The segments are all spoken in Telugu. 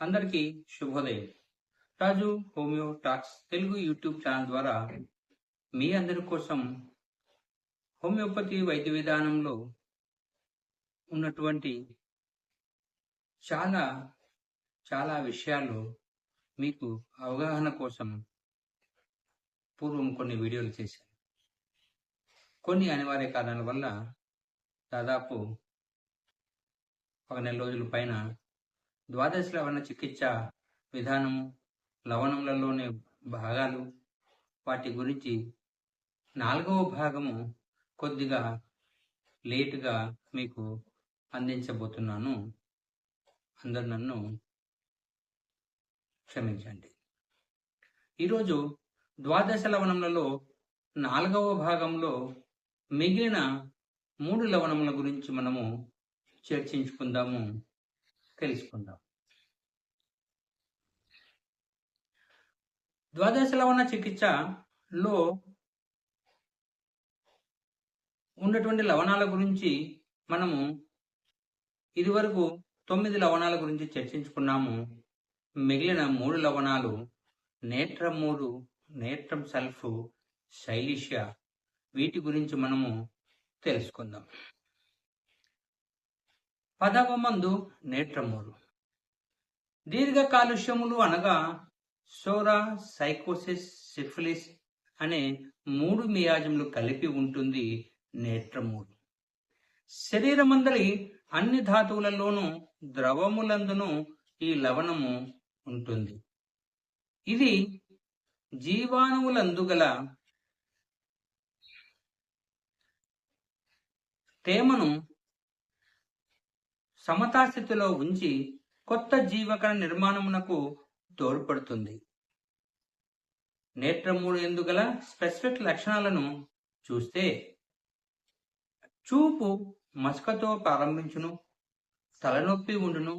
అందరికీ శుభోదయం. Raju homeo talks Telugu YouTube channel ద్వారా మీ అందరి కోసం హోమియోపతి వైద్య విధానంలో ఉన్నటువంటి చాలా చాలా విషయాలు మీకు అవగాహన కోసం పూర్వం కొన్ని వీడియోలు చేశాను. కొన్ని అనివార్య కారణాల వల్ల దాదాపు ఒక నెల రోజుల పైన ద్వాదశ లవణ చికిత్స విధానము లవణములలోని భాగాలు వాటి గురించి నాలుగవ భాగము కొద్దిగా లేటుగా మీకు అందించబోతున్నాను. అందరు నన్ను క్షమించండి. ఈరోజు ద్వాదశ లవణములలో నాలుగవ భాగంలో మిగిలిన మూడు లవణముల గురించి మనము చర్చించుకుందాము. తెలుసుకుందాం. ద్వాదశ లవణ చికిత్సలో ఉన్నటువంటి లవణాల గురించి మనము ఇదివరకు తొమ్మిది లవణాల గురించి చర్చించుకున్నాము. మిగిలిన మూడు లవణాలు నేత్రం మూడు నేత్రం సల్ఫ్ శైలిష్య వీటి గురించి మనము తెలుసుకుందాం. పదవ మందు నేట్రమూరు దీర్ఘ కాలుష్యములు అనగా సోరా సైకోసిస్ సిఫిలిస్ అనే మూడు మియాజములు కలిపి ఉంటుంది నేత్రమూరు శరీరమందరి అన్ని ధాతువులలోనూ ద్రవములందును ఈ లవణము ఉంటుంది. ఇది జీవాణువులందు గల తేమను సమతాస్థితిలో ఉంచి కొత్త జీవకణ నిర్మాణమునకు తోడ్పడుతుంది. నేత్రమూడు ఎందుగల స్పెసిఫిక్ లక్షణాలను చూస్తే చూపు మసకతో ప్రారంభించును తలనొప్పి ఉండును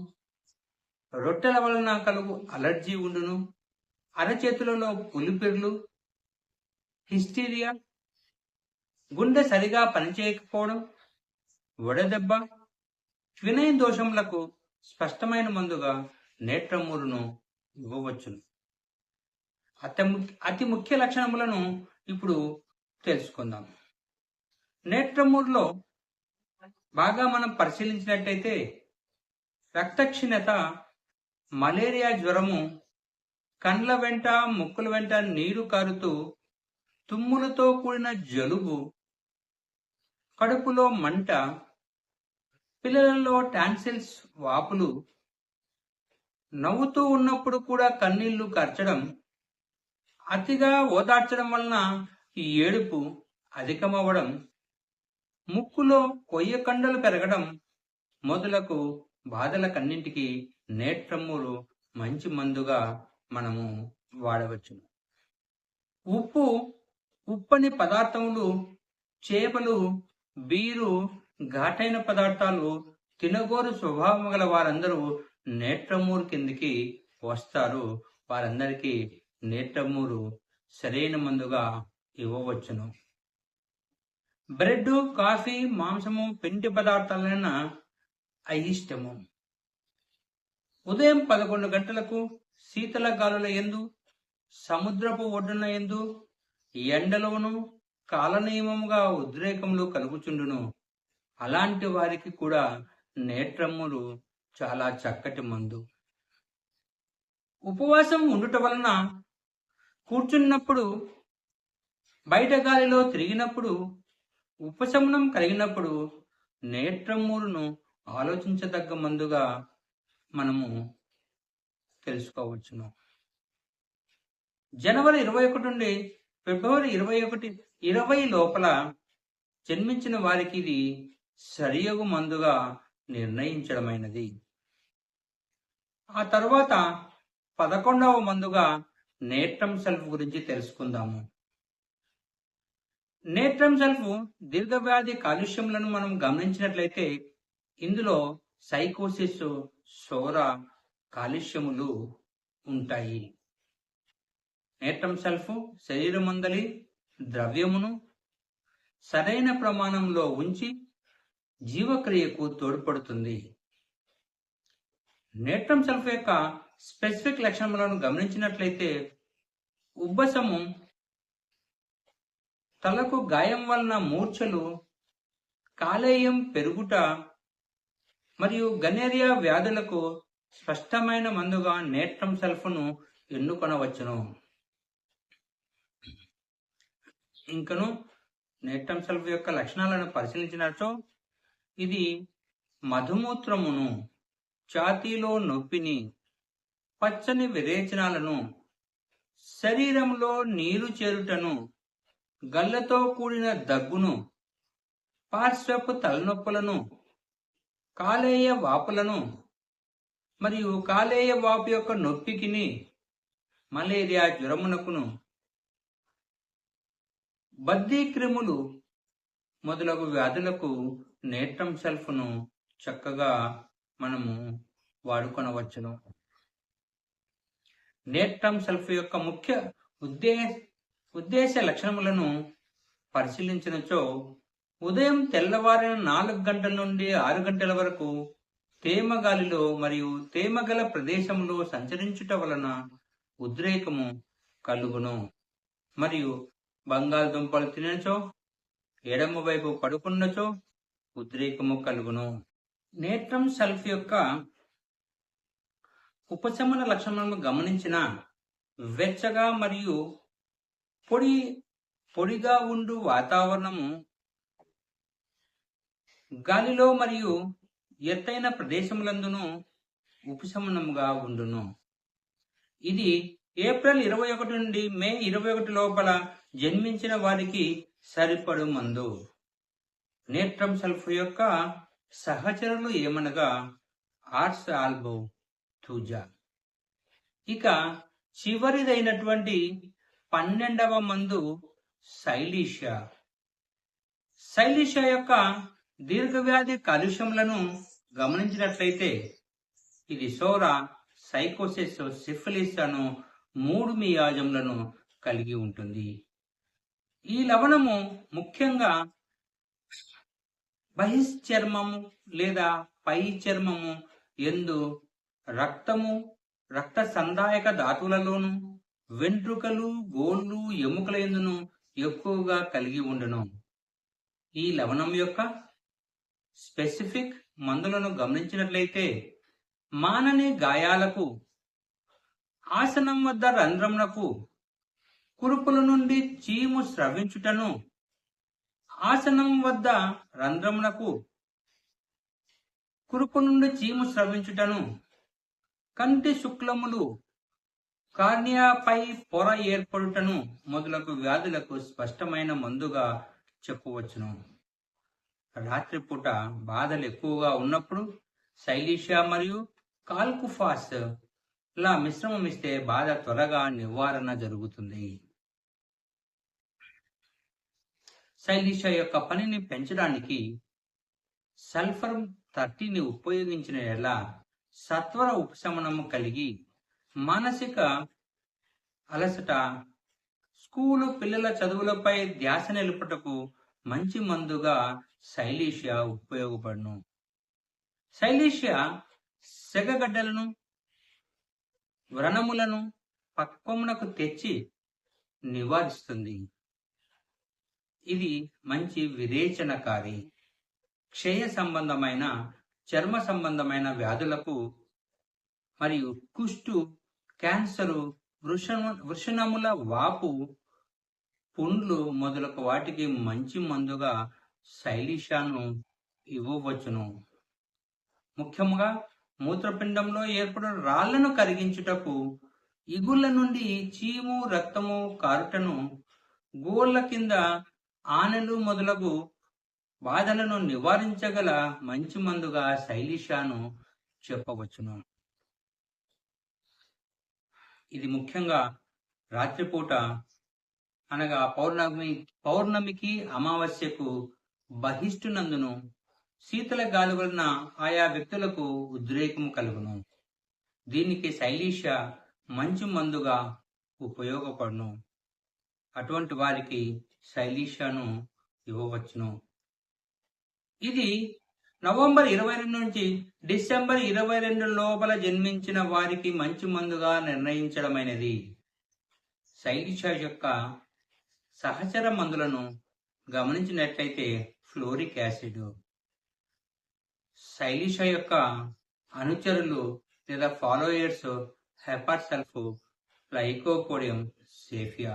రొట్టెల వలన కలుగు అలర్జీ ఉండును అరచేతులలో పులిపిర్లు హిస్టీరియా గుండె సరిగా పనిచేయకపోవడం వడదెబ్బ వినయ దోషములకు స్పష్టమైన మందుగా నేత్రమూరును ఇవ్వవచ్చును. అతి అతి ముఖ్య లక్షణములను ఇప్పుడు తెలుసుకుందాం. నేత్రమూరులో బాగా మనం పరిశీలించినట్టయితే రక్తక్షీణత మలేరియా జ్వరము కండ్ల వెంట ముక్కుల వెంట నీరు కారుతూ తుమ్ములతో కూడిన జలుబు కడుపులో మంట పిల్లలలో టాన్సిల్స్ వాపులు నవ్వుతూ ఉన్నప్పుడు కూడా కన్నీళ్ళు కర్చడం అతిగా ఓదార్చడం వలన ఈ ఏడుపు అధికమవ్వడం ముక్కులో కొయ్య కండలు పెరగడం మొదలకు బాధల కన్నింటికి నేట్రమ్ములు మంచి మందుగా మనము వాడవచ్చు ఉప్పు ఉప్పని పదార్థములు చేపలు బీరు ఘాటైన పదార్థాలు తినగోరు స్వభావం గల వారందరూ నేత్రమూరు కిందికి వస్తారు. వారందరికీ నేత్రమూరు సరైన మందుగా ఇవ్వవచ్చును. బ్రెడ్ కాఫీ మాంసము పిండి పదార్థాలైన అయిష్టము. ఉదయం పదకొండు గంటలకు శీతల గాలుల ఎందు సముద్రపు ఒడ్డున ఎందు ఎండలోను కాలనియమముగా ఉద్రేకములు కలుగుచుండును. అలాంటి వారికి కూడా నేత్రములు చాలా చక్కటి మందు. ఉపవాసం ఉండుట వలన కూర్చున్నప్పుడు బయట గాలిలో తిరిగినప్పుడు ఉపశమనం కలిగినప్పుడు నేత్రమూరును ఆలోచించదగ్గ మందుగా మనము తెలుసుకోవచ్చును. జనవరి ఇరవై ఒకటి నుండి ఫిబ్రవరి ఇరవై ఒకటి ఇరవై లోపల జన్మించిన వారికి ఇది సరియగు మందుగా నిర్ణయించడమైనది. ఆ తర్వాత పదకొండవ మందుగా నేట్రమ్ సెల్ఫ్ గురించి తెలుసుకుందాము. నేట్రమ్ సెల్ఫ్ దీర్ఘవ్యాధి కాలుష్యములను మనం గమనించినట్లయితే ఇందులో సైకోసిస్ సోర కాలుష్యములు ఉంటాయి. నేట్రమ్ సెల్ఫ్ శరీరమందలి ద్రవ్యమును సరైన ప్రమాణంలో ఉంచి జీవక్రియకు తోడ్పడుతుంది. నేట్రం సల్ఫ్ యొక్క స్పెసిఫిక్ లక్షణములను గమనించినట్లయితే ఉబ్బసము తలకు గాయం వలన మూర్ఛలు కాలేయం పెరుగుట మరియు గనేరియా వ్యాధులకు స్పష్టమైన మందుగా నేట్రం సల్ఫ్ను ఎన్నుకొనవచ్చును. ఇంకను నేట్రం సల్ఫ్ యొక్క లక్షణాలను పరిశీలించినచో ఇది మధుమూత్రమును ఛాతీలో నొప్పిని పచ్చని విరేచనాలను శరీరంలో నీరు చేరుటను గల్లతో కూడిన దగ్గును పార్శ్వపు తలనొప్పులను కాలేయ వాపులను మరియు కాలేయ వాపు యొక్క నొప్పికిని మలేరియా జ్వరమునకును. బద్దీ క్రిములు మొదలగు వ్యాధులకు నేత్రం సెల్ఫ్ను చక్కగా మనము వాడుకొనవచ్చును. నేత్రం సెల్ఫ్ యొక్క ముఖ్య ఉద్దే ఉద్దేశ లక్షణములను పరిశీలించినచో ఉదయం తెల్లవారిన నాలుగు గంటల నుండి ఆరు గంటల వరకు తేమ గాలిలో మరియు తేమ గల ప్రదేశంలో సంచరించుట వలన ఉద్రేకము కలుగును. మరియు బంగాళదుంపలు తినచో ఎడమ వైపు పడుకున్నచో ఉద్రేకము కలుగును. నేత్రం సెల్ఫ్ యొక్క ఉపశమన లక్షణము గమనించిన వెచ్చగా మరియు పొడి పొడిగా ఉండు వాతావరణము గాలిలో మరియు ఎత్తైన ప్రదేశములందును ఉపశమనముగా ఉండును. ఇది ఏప్రిల్ ఇరవై ఒకటి నుండి మే ఇరవై ఒకటి లోపల జన్మించిన వారికి సరిపడు మందు నేట్రమ్ సల్ఫ్ యొక్క సహచరులు ఏమనగా ఆర్స్ ఆల్బో తూజా. ఇక చివరిదైనటువంటి పన్నెండవ మందు శైలీషా శైలీషా యొక్క దీర్ఘవ్యాధి కాలుష్యములను గమనించినట్లయితే ఇది సోరా సైకోసిస్ సిఫిలిస్ అను మూడు మియాజములను కలిగి ఉంటుంది. ఈ లవణము ముఖ్యంగా బహిశ్చర్మము లేదా పై చర్మము ఎందు రక్తము రక్త సందాయక ధాతువులలోను వెంట్రుకలు గోళ్ళు ఎముకల ఎందును ఎక్కువగా కలిగి ఉండను. ఈ లవణం యొక్క స్పెసిఫిక్ మందులను గమనించినట్లయితే మానని గాయాలకు ఆసనం వద్ద రంధ్రమునకు కురుపుల నుండి చీము స్రవించుటను ఆసనం వద్ద రంధ్రమునకు కురుపు నుండి చీము స్రవించుటను కంటి శుక్లములు కార్నియాపై పొర ఏర్పడుటను మొదలగు వ్యాధులకు స్పష్టమైన మందుగా చెప్పవచ్చును. రాత్రిపూట బాధలు ఎక్కువగా ఉన్నప్పుడు శైలీషా మరియు కాల్కుఫాస్ లా మిశ్రమం ఇస్తే బాధ త్వరగా నివారణ జరుగుతుంది. శైలీషా యొక్క పనిని పెంచడానికి సల్ఫర్ థర్టీని ఉపయోగించిన ఎలా సత్వర ఉపశమనము కలిగి మానసిక అలసట స్కూలు పిల్లల చదువులపై ధ్యాస నిలుపుటకు మంచి మందుగా శైలీషియా ఉపయోగపడును. శైలీషియా సెగగడ్డలను వ్రణములను పక్వమునకు తెచ్చి నివారిస్తుంది. ఇది మంచి విరేచనకారి క్షయ సంబంధమైన చర్మ సంబంధమైన వ్యాధులకు మరియు కుష్టు క్యాన్సరు వృషణ వృషణముల వాపు పుండ్లు మొదలగు వాటికి మంచి మందుగా శైలిషాను ఇవ్వవచ్చును. ముఖ్యంగా మూత్రపిండంలో ఏర్పడిన రాళ్ళను కరిగించుటకు ఇగుళ్ళ నుండి చీము రక్తము కారుటను గోళ్ళ కింద ఆనలు మొదలగు బాధలను నివారించగల మంచి మందుగా శైలిషాను చెప్పవచ్చును. ఇది ముఖ్యంగా రాత్రిపూట అనగా పౌర్ణమి పౌర్ణమికి అమావాస్యకు బహిష్టునందును శీతల గాలి వలన ఆయా వ్యక్తులకు ఉద్రేకము కలుగును. దీనికి శైలీష మంచి మందుగా ఉపయోగపడును. అటువంటి వారికి శైలీషాను ఇవ్వవచ్చును. ఇది నవంబర్ ఇరవై రెండు నుంచి డిసెంబర్ ఇరవై రెండు లోపల జన్మించిన వారికి మంచి మందుగా నిర్ణయించడమైనది. శైలిష యొక్క సహచర మందులను గమనించినట్లయితే ఫ్లోరిక్ యాసిడ్ శైలిష యొక్క అనుచరులు లేదా ఫాలోయర్స్ హెపార్సల్ఫ్ లైకోపోడియం సేఫియా.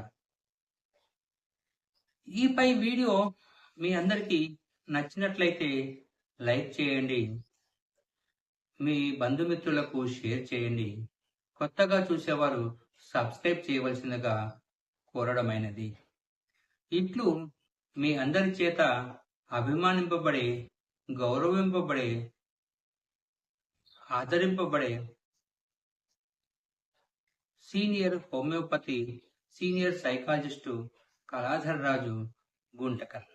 ఈ పై వీడియో మీ అందరికీ నచ్చినట్లయితే లైక్ చేయండి. మీ బంధుమిత్రులకు షేర్ చేయండి. కొత్తగా చూసేవారు సబ్స్క్రైబ్ చేయవలసిందిగా కోరడమైనది. ఇట్లు మీ అందరి చేత అభిమానింపబడే గౌరవింపబడే ఆదరింపబడే senior homeopathy senior psychologist Kaladharraju Guntakal